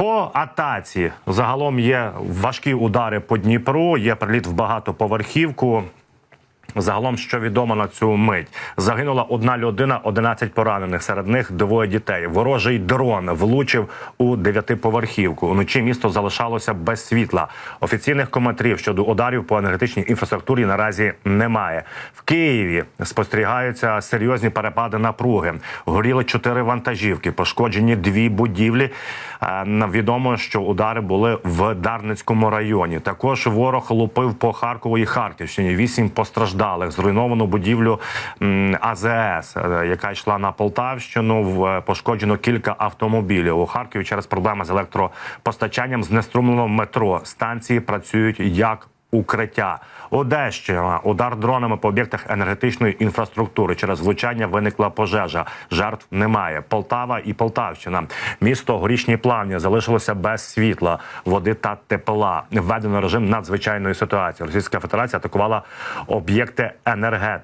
По атаці загалом є важкі удари по Дніпру, є приліт в багатоповерхівку. Загалом, що відомо на цю мить, загинула одна людина, 11 поранених. Серед них двоє дітей. Ворожий дрон влучив у дев'ятиповерхівку. Уночі місто залишалося без світла. Офіційних коментарів щодо ударів по енергетичній інфраструктурі наразі немає. В Києві спостерігаються серйозні перепади напруги. Горіли чотири вантажівки, пошкоджені дві будівлі. Е, Відомо, що удари були в Дарницькому районі. Також ворог лупив по Харкову і Харківщині. Вісім постраждалих. Зруйновану будівлю АЗС, е, яка йшла на Полтавщину. Е, Пошкоджено кілька автомобілів. У Харкові через проблеми з електропостачанням знеструмлено метро. Станції працюють як укриття. Одещина. Удар дронами по об'єктах енергетичної інфраструктури. Через влучання виникла пожежа. Жертв немає. Полтава і Полтавщина. Місто Горішні Плавні залишилося без світла, води та тепла. Введено режим надзвичайної ситуації. Російська Федерація атакувала об'єкти енергетики.